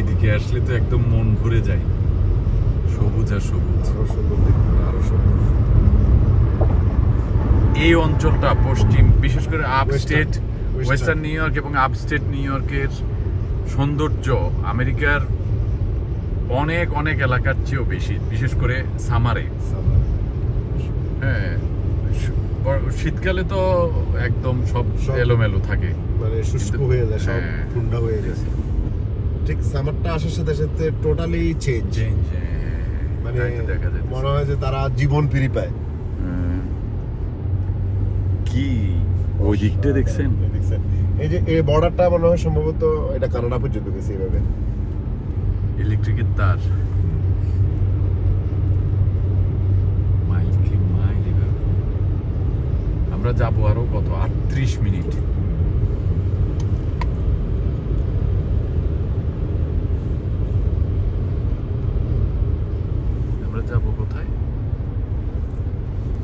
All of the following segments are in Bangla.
এদিকে আসলে তো একদম মন ভরে যায়। সবুজ আর সবুজ। আরও সুন্দর দেখতে আরও সুন্দর। এই অঞ্চলটা পশ্চিম বিশেষ করে upstate Western. Western New York এবং আপস্টেট নিউ ইয়র্কের সৌন্দর্য আমেরিকার অনেক অনেক এলাকার চেয়েও বেশি বিশেষ করে সামারে হ্যাঁ শীতকালে তো একদম সব এলোমেলো থাকে। মানে শুষ্ক হয়ে যায় সব হ্যাঁ। ঠান্ডা হয়ে যায়। ঠিক সামারটা আসার সাথে সাথে টোটালি চেঞ্জ মানে মনে হয় যে তারা জীবন ফিরে পায়। কি? ওই দিকটা দেখছেন? দেখছেন। এই যে এই বর্ডারটা মনে হয় সম্ভবত এটা কানাডা পর্যন্ত গেছে এইভাবে। ইলেকট্রিকের তার। মাইল কি মাইল আমরা যাব আরও কত? আটত্রিশ মিনিট আমরা যাব কোথায়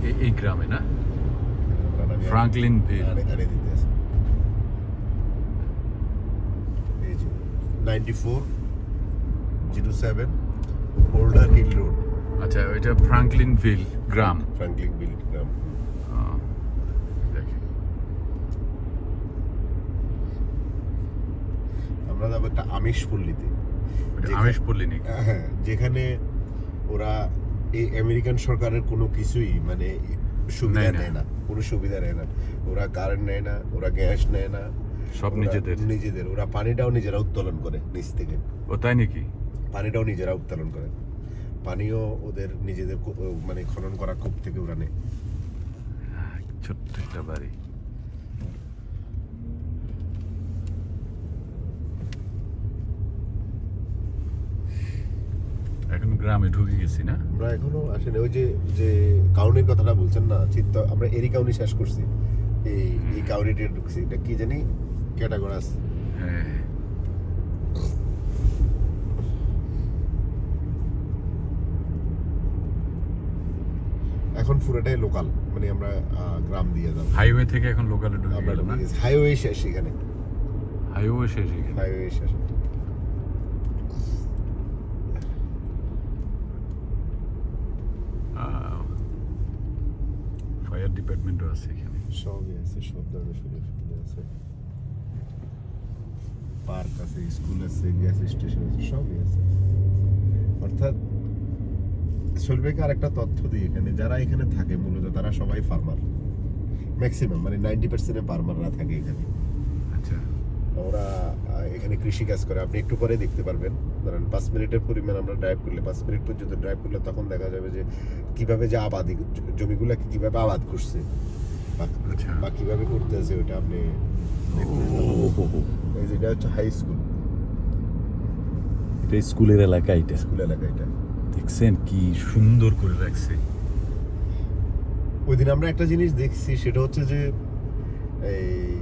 এই- এই গ্রামে না ফ্রাঙ্কলিন ভিল আরে দিতে আছে। এই যে ninety four zero seven older hill road আচ্ছা ওইটা ফ্রাঙ্কলিন ভিল গ্রাম। ফ্রাঙ্কলিন বিল গ্রাম। আমরা যাব একটা আমিষ পল্লীতে যেখানে- পল্লী নাকি? হ্যাঁ যেখানে ওরা এই আমেরিকান সরকারের কোনো কিছুই মানে সুবিধা নেয় না। কোনো সুবিধা নেয় না ওরা কারেন্ট নেয় না ওরা গ্যাস নেয় না সব নিজেদের নিজেদের ওরা পানিটাও নিজেরা উত্তোলন করে নিচ থেকে ও তাই নাকি পানিটাও নিজেরা উত্তোলন করে পানিও ওদের নিজেদের মানে খনন করা কূপ থেকে ওরা নেয় ছোট্ট একটা বাড়ি। এখন গ্রামে ঢুকে গেছি না। আমরা এখনও আসেনি। ওই যে যে কাউনির কথাটা বলছেন না চিত্ত আমরা এরি কাউনি শেষ করছি। এই এই কাউনিটা ঢুকছি। এটা কি জানি? ক্যাটাগরাস। হ্যাঁ। এখন পুরোটাই লোকাল মানে আমরা গ্রাম দিয়ে যাব। হাইওয়ে থেকে এখন লোকালে ঢুকে আমরা হাইওয়ে শেষ এখানে। হাইওয়ে শেষ এখানে। হাইওয়ে শেষ। ফায়ার ডিপার্টমেন্টও আছে এখানে। সবই আছে সব ধরনের সুযোগ সুবিধা আছে। পার্ক আছে স্কুল আছে গ্যাস স্টেশন আছে সবই আছে। অর্থাৎ শৈলবেকে আরেকটা তথ্য দিই এখানে যারা এখানে থাকে মূলত তারা সবাই ফার্মার ম্যাক্সিমাম মানে নাইনটি পার্সেন্ট ফার্মাররা থাকে এখানে। আচ্ছা। ওরা এখানে কৃষি কাজ করে। আপনি একটু পরে দেখতে পারবেন। ধরেন পাঁচ মিনিটের পরিমাণ আমরা ড্রাইভ করলে পাঁচ মিনিট পর্যন্ত ড্রাইভ করলে তখন দেখা যাবে যে কীভাবে যে আবাদি জমিগুলোকে কীভাবে আবাদ করছে বা- আচ্ছা। কীভাবে করতেছে ওটা আপনি এই যেটা হচ্ছে হাই স্কুল এটা স্কুলের এলাকা এটা। স্কুল এলাকা এটা। দেখছেন কি সুন্দর করে রাখছে। ওই দিন আমরা একটা জিনিস দেখছি সেটা হচ্ছে যে এই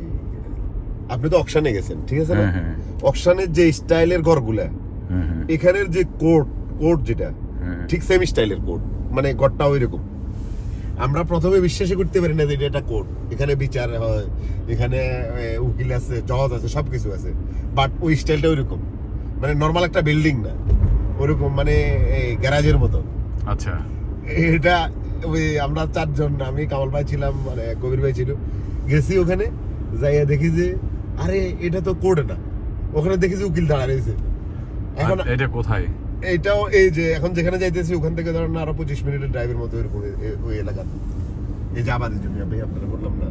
আপনি তো অকশানে গেছেন ঠিক আছে না? হ্যাঁ হ্যাঁ। অকশানের যে স্টাইলের ঘরগুলা এখানের যে কোট কোট যেটা। ঠিক সেম স্টাইলের কোট মানে গড়টা ওই রকম আমরা প্রথমে বিশ্বাসই করতে পারি না যে এটা একটা কোর্ট এখানে বিচার হয় এখানে উকিল আছে জজ আছে সব কিছু আছে। বাট ওই স্টাইলটা ওইরকম। মানে নর্মাল একটা বিল্ডিং না। ওরকম মানে গ্যারাজের মতো। আচ্ছা। এটা ওই আমরা চারজন আমি কামাল ভাই ছিলাম মানে কবির ভাই ছিল। গেছি ওখানে যাইয়া দেখি যে আরে এটা তো কোর্ট না। ওখানে দেখি যে উকিল দাঁড়া রয়েছে। এখন এটা কোথায়? এইটাও এই যে এখন যেখানে যাইতেছি ওখান থেকে ধরেন আরও পঁচিশ মিনিটের ড্রাইভের মতো এরকম ওই এলাকা। এই যে আবাদের জমি আমি আপনারা বললাম না।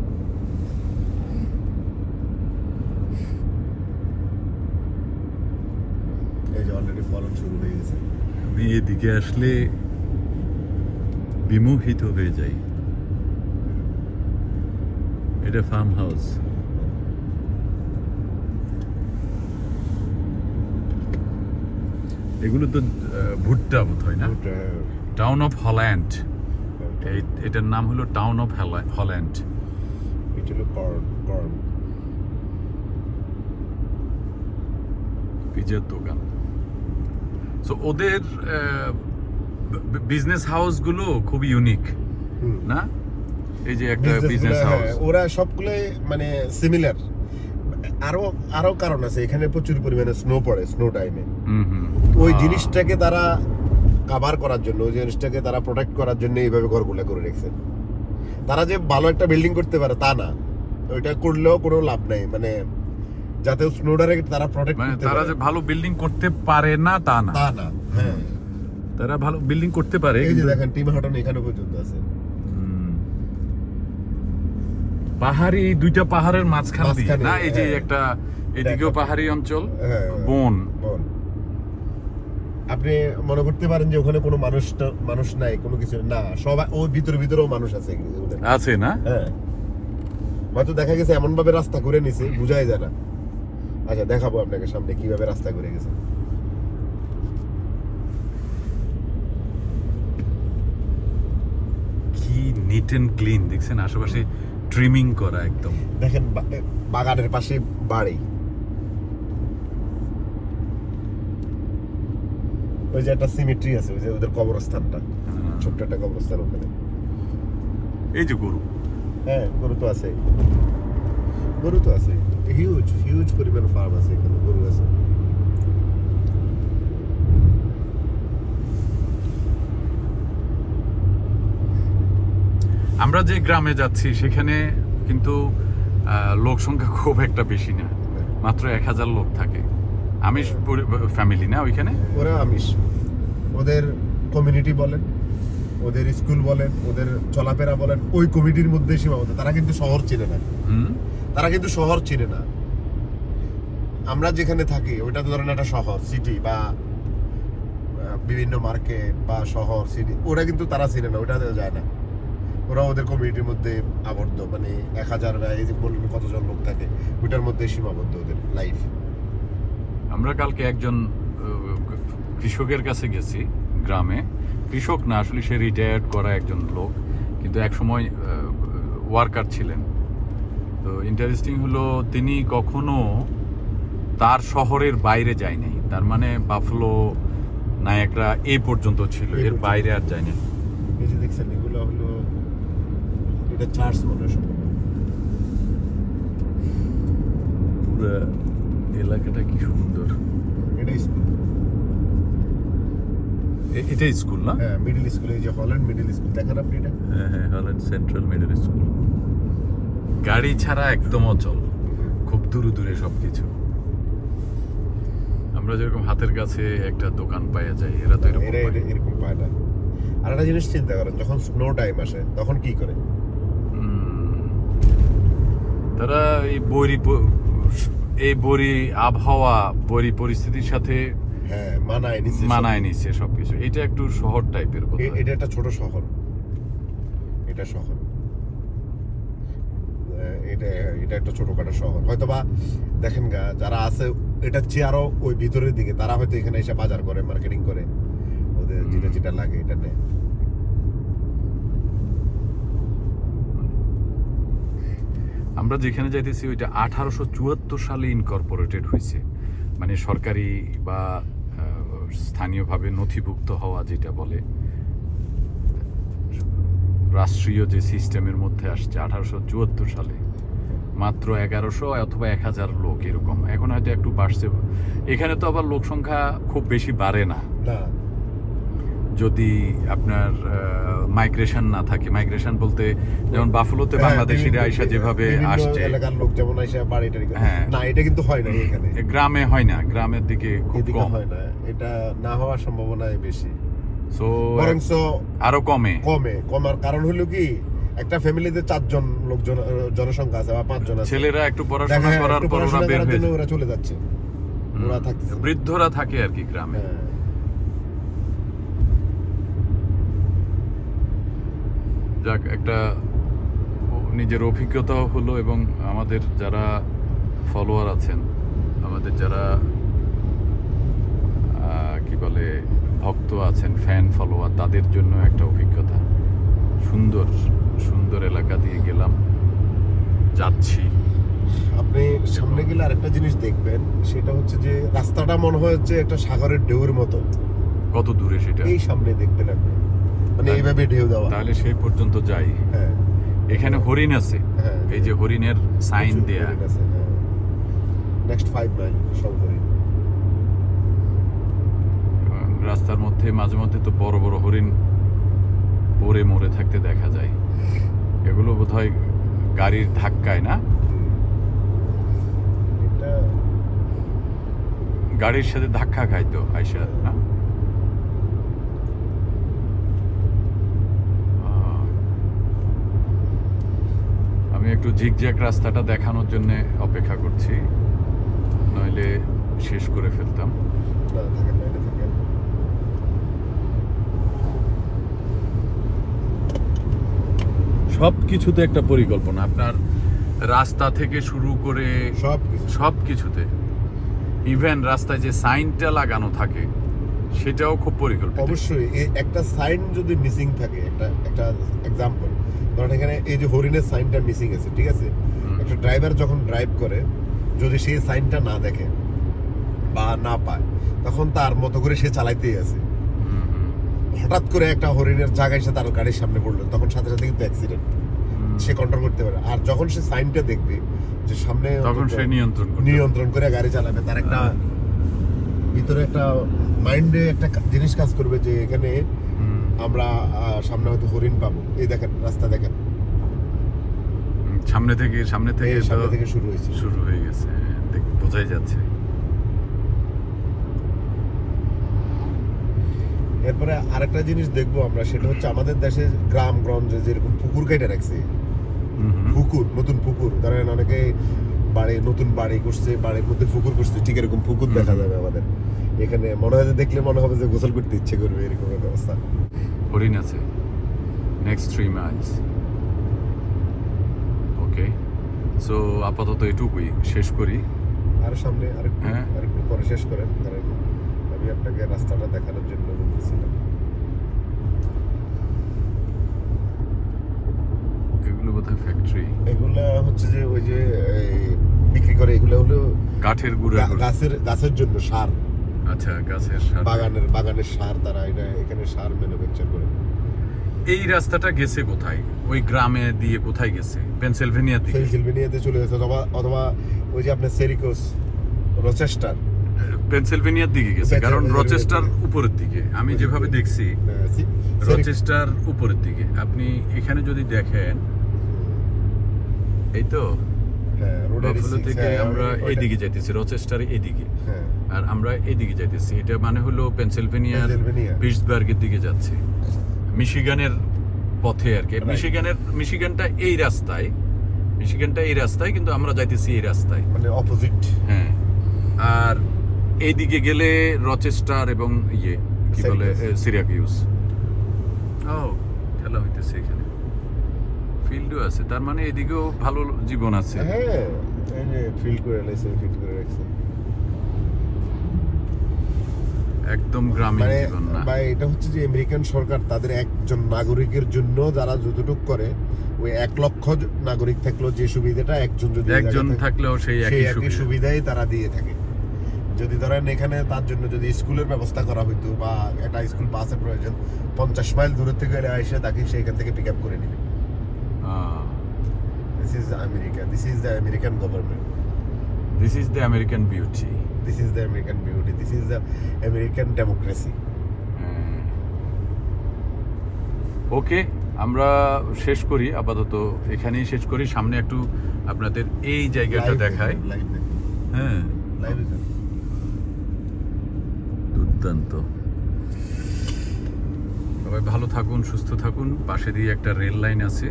এই যে অলরেডি ফলন শুরু হয়ে গেছে। আমি এদিকে আসলে বিমোহিত হয়ে যাই। এটা ফার্ম হাউস এগুলো তো ভুট্টা বোধ হয়। না টাউন অফ হল্যান্ড এটার নাম হলো টাউন অফ হল্যান্ড এটা হলো কর্ন কর্ন পিজার দোকান। সো ওদের বিজনেস হাউসগুলো খুব ইউনিক না? এই যে একটা বিজনেস হাউস হ্যাঁ, ওরা সবগুলোই মানে সিমিলার আরও আরও কারণ আছে এখানে প্রচুর পরিমাণে স্নো পড়ে স্নো টাইমে হুম হুম। ওই জিনিসটাকে তারা কাভার করার জন্য ওই জিনিসটাকে তারা প্রোটেক্ট করার জন্য এইভাবে ঘরগুলো করে রেখেছেন তারা যে ভালো একটা বিল্ডিং করতে পারে তা না। ওইটা করলেও কোনো লাভ নাই মানে যাতে স্নোডারে তারা প্রোটেক্ট মানে করতে তারা যে ভালো বিল্ডিং করতে পারে না তা না। তা না হ্যাঁ। তারা ভালো বিল্ডিং করতে পারে এই যে দেখেন টিম হাটন এখানে পর্যন্ত আছে। পাহাড়ি দুইটা পাহাড়ের মাঝখান দিয়ে না? এই যে হ্যাঁ। একটা এদিকেও পাহাড়ি অঞ্চল হ্যাঁ বন। বল আপনি মনে করতে পারেন যে ওখানে কোনো মানুষ মানুষ নাই কোনো কিছু না। সবাই ওর ভিতরে ভিতরেও মানুষ আছে। আছে না? হ্যাঁ। হয়তো দেখা গেছে এমন ভাবে রাস্তা করে নিছে বুঝাই যায় না। আচ্ছা দেখাবো আপনাকে সামনে কীভাবে রাস্তা করে গেছে। কি নিট এন্ড ক্লিন দেখছেন? আশেপাশে ট্রিমিং করা একদম। দেখেন বাগানের পাশে বাড়ি। ওই যে একটা সিমেট্রি আছে ওই যে ওদের কবরস্থানটা হ্যাঁ। ছোট্ট একটা কবরস্থান ওখানে। এই যে গরু। হ্যাঁ গরু তো আছে গরু তো আছে হিউজ হিউজ পরিমাণ ফার্ম আছে এখানে গরু আছে। আমরা যে গ্রামে যাচ্ছি সেখানে কিন্তু আহ, লোক সংখ্যা খুব একটা বেশি না। মাত্র এক হাজার লোক থাকে। আমিষ ফ্যামিলি না ওইখানে? ওরা আমিষ। ওদের কমিউনিটি বলেন ওদের স্কুল বলেন ওদের চলাফেরা বলেন ওই কমিটির মধ্যে সীমাবদ্ধ। তারা কিন্তু শহর চিনে না। হুম? তারা কিন্তু শহর চিনে না। আমরা যেখানে থাকি ওইটা তো ধরেন একটা শহর সিটি বা বিভিন্ন মার্কেট বা শহর সিটি ওরা কিন্তু তারা চিনে না ওটা যায় না। ওরা ওদের কমিউনিটির মধ্যে আবদ্ধ। মানে এক হাজার বা এই যে বললেন কতজন লোক থাকে ওইটার মধ্যে সীমাবদ্ধ ওদের লাইফ আমরা কালকে একজন কৃষকের কাছে গেছি গ্রামে। কৃষক না আসলে সে রিটায়ার্ড করা একজন লোক কিন্তু এক সময় ওয়ার্কার ছিলেন। তো ইন্টারেস্টিং হলো তিনি কখনো তার শহরের বাইরে যায়নি। তার মানে বাফলো নায়করা এই পর্যন্ত ছিল এর বাইরে আর যায়নি। এই যে দেখছেন এগুলো হলো এটা চার্চ মনে হয় পুরো এলাকাটা কি সুন্দর। এটা স্কুল। এ- এটাই স্কুল না? হ্যাঁ মিডিল স্কুল এই যে হল্যান্ড মিডিল স্কুল দেখেন আপনি এটা। হ্যাঁ হ্যাঁ হল্যান্ড সেন্ট্রাল মিডল স্কুল গাড়ি ছাড়া একদম অচল। খুব দূরে দূরে সবকিছু। আমরা যেরকম হাতের কাছে একটা দোকান পাওয়া যায় এরা তো এরকম এরা পায়। এরা- এরকম পায় না। আর একটা জিনিস চিন্তা করেন যখন স্নো টাইম আসে তখন কি করে। তারা এই বৈরি এই বৈরি আবহাওয়া বৈরি পরিস্থিতির সাথে হ্যাঁ মানায় নিচ্ছে মানায় নিচ্ছে সবকিছু। এটা একটু শহর টাইপের কথা। এটা একটা ছোট শহর। এটা শহর। এটা এটা একটা ছোটখাটো শহর। হয়তো বা দেখেন গা যারা আছে এটা চেয়ে আরও ওই ভিতরের দিকে তারা হয়তো এখানে এসে বাজার করে মার্কেটিং করে। ওদের যেটা যেটা লাগে এটা নেয়। আমরা যেখানে যাইতেছি ওইটা আঠারোশো চুয়াত্তর সালে ইনকর্পোরেটেড হয়েছে মানে সরকারি বা স্থানীয়ভাবে নথিভুক্ত হওয়া যেটা বলে রাষ্ট্রীয় যে সিস্টেমের মধ্যে আসছে আঠারোশো চুয়াত্তর সালে। মাত্র এগারোশো অথবা এক হাজার লোক এরকম। এখন হয়তো একটু বাড়ছে। এখানে তো আবার লোক সংখ্যা খুব বেশি বাড়ে না। না। যদি আপনার মাইগ্রেশন না থাকে। মাইগ্রেশন বলতে যেমন বাফলোতে হ্যাঁ, বাংলাদেশিরা আইসা যেভাবে আসছে। এলাকার লোক যেমন আইসা বাড়ি টাড়ি হ্যাঁ। না এটা কিন্তু হয় না এখানে। গ্রামে হয় না গ্রামের দিকে খুব কম। হয় না। এটা না হওয়ার সম্ভাবনাই বেশি। সো বরংস আরও কমে। কমে। কমার কারণ হলো কি একটা ফ্যামিলিতে চারজন লোকজন আহ, জনসংখ্যা আছে বা পাঁচজন আছে। ছেলেরা একটু পড়াশোনা করার পর ওরা বের হয়ে ওরা চলে যাচ্ছে। ওরা থাকতেছে বৃদ্ধরা থাকে আর কি গ্রামে হ্যাঁ। যাক একটা নিজের অভিজ্ঞতাও হলো এবং আমাদের যারা ফলোয়ার আছেন আমাদের যারা কি বলে ভক্ত আছেন ফ্যান ফলোয়ার তাদের জন্য একটা অভিজ্ঞতা। সুন্দর সুন্দর এলাকা দিয়ে গেলাম যাচ্ছি। আপনি সামনে গেলে আরেকটা জিনিস দেখবেন সেটা হচ্ছে যে রাস্তাটা মনে হয় হচ্ছে একটা সাগরের ঢেউর মতো। কত দূরে সেটা? এই সামনে দেখবেন আপনি। মানে এইভাবে ঢেউ দেওয়া। তাহলে সেই পর্যন্ত যাই। হ্যাঁ। এখানে হরিণ আছে। হ্যাঁ। এই যে হরিণের সাইন দেয়া। আছে, হ্যাঁ। নেক্সট ফাইভ মাইল সব হরিণ। রাস্তার মধ্যে মাঝে মধ্যে তো বড় বড় হরিণ পড়ে মরে থাকতে দেখা যায়। এগুলো বোধহয় গাড়ির ধাক্কায় না? গাড়ির সাথে ধাক্কা খাইতো আইসা না আহ, আমি একটু ঝিকঝ্যাক রাস্তাটা দেখানোর জন্য অপেক্ষা করছি। নইলে শেষ করে ফেলতাম। সব কিছুতে একটা পরিকল্পনা আপনার রাস্তা থেকে শুরু করে সব কিছুতে ইভেন রাস্তায় যে সাইনটা লাগানো থাকে সেটাও খুব পরিকল্পনা অবশ্যই একটা সাইন যদি মিসিং থাকে একটা একটা এক্সাম্পল ধরেন এখানে এই যে হরিণের সাইনটা মিসিং আছে ঠিক আছে? একটা ড্রাইভার যখন ড্রাইভ করে যদি সেই সাইনটা না দেখে বা না পায় তখন তার মতো করে সে চালাইতেই আছে। হঠাৎ করে একটা হরিণের জায়গায় সে তার গাড়ির সামনে পড়ল তখন সাথে সাথে কিন্তু অ্যাক্সিডেন্ট সে কন্ট্রোল করতে পারে। আর যখন সে সাইনটা দেখবে যে সামনে তখন সে নিয়ন্ত্রণ নিয়ন্ত্রণ করে গাড়ি চালাবে তার একটা হ্যাঁ। ভিতরে একটা মাইন্ডে একটা জিনিস কাজ করবে যে এখানে আমরা সামনে হয়তো হরিণ পাবো। এই দেখেন রাস্তা দেখেন। সামনে থেকে সামনে থেকে সামনে থেকে শুরু হয়েছে। শুরু হয়ে গেছে। দেখ- বোঝাই যাচ্ছে। এরপরে আরেকটা জিনিস দেখব আমরা সেটা হচ্ছে আমাদের দেশে গ্রাম গঞ্জে যেরকম পুকুর কেটে রাখছে। পুকুর নতুন পুকুর। ধরেন অনেকে বাড়ি নতুন বাড়ি করছে বাড়ির মধ্যে পুকুর করছে ঠিক এরকম পুকুর দেখা যাবে আমাদের। এখানে মনে হয় দেখলে মনে হবে যে গোসল করতে ইচ্ছে করবে এরকম একটা অবস্থা। হরিণ আছে। Next three miles okay so আপাতত এটুকুই শেষ করি। আর সামনে আরেকটু হ্যাঁ। আরেকটু পরে শেষ করেন কারণ আমি আপনাকে রাস্তাটা দেখানোর জন্য বলতেছিলাম। এগুলো বোধহয় ফ্যাক্টরি এগুলা হচ্ছে যে ওই যে বিক্রি করে এগুলো হলো কাঠের গুঁড়া গাছের গাছের জন্য সার। আচ্ছা গাছের সার। বাগানের বাগানের সার তারা এটা এখানে সার ম্যানুফ্যাকচার করে। এই রাস্তাটা গেছে কোথায়? ওই গ্রামে দিয়ে কোথায় গেছে? পেনসিলভেনিয়া দিকে? পেনসিলভেনিয়াতে চলে গেছে অথবা অথবা ওই যে আপনার সেরিকোস রচেস্টার। পেনসিলভেনিয়ার দিকে গেছে কারণ। রচেস্টার উপরের দিকে। আমি যেভাবে দেখছি রচেস্টার উপরের দিকে। আপনি এখানে যদি দেখেন এই তো হ্যাঁ থেকে আমরা এইদিকে যাইতেছি রচেস্টার এইদিকে হ্যাঁ। আর আমরা এইদিকে যাইতেছি। এটা মানে হলো পেনসিলভেনিয়ার পেনসিলভেনিয়া। পিটসবার্গের দিকে যাচ্ছে। মিশিগানের পথে আর কি। মিশিগানের মিশিগানটা এই রাস্তায় মিশিগানটা এই রাস্তায় কিন্তু আমরা যাইতেছি এই রাস্তায়। মানে অপোজিট হ্যাঁ। আর এইদিকে গেলে রচেস্টার এবং ইয়ে কি বলে. সিরিয়াকিউস ও খেলা হইতেছে এখানে। ফিল্ডও আছে তার মানে এদিকেও ভালো জীবন আছে। হ্যাঁ এই যে ফিল করে লাইছে ফিল করে রাখছে। একদম গ্রামীণ মানে জীবন না। বা এটা হচ্ছে যে আমেরিকান সরকার তাদের একজন নাগরিকের জন্য যারা যতটুকু করে ওই এক লক্ষ নাগরিক থাকলেও যে সুবিধাটা একজন যদি একজন থাকলেও সেই একই সুবিধাই তারা দিয়ে থাকে। যদি ধরেন এখানে তার জন্য যদি স্কুলের ব্যবস্থা করা হইতো বা একটা স্কুল বাসের প্রয়োজন পঞ্চাশ মাইল দূরের থেকে এসে তাকে সেইখান থেকে পিক আপ করে নেবে। This is America this is the American government this is the American beauty this is the American beauty this is the American democracy okay আমরা শেষ করি আপাতত এখানেই শেষ করি। সামনে একটু আপনাদের এই জায়গাটা দেখায় হ্যাঁ। দুর্দান্ত। সবাই ভালো থাকুন সুস্থ থাকুন। পাশে দিয়ে একটা রেল লাইন আছে।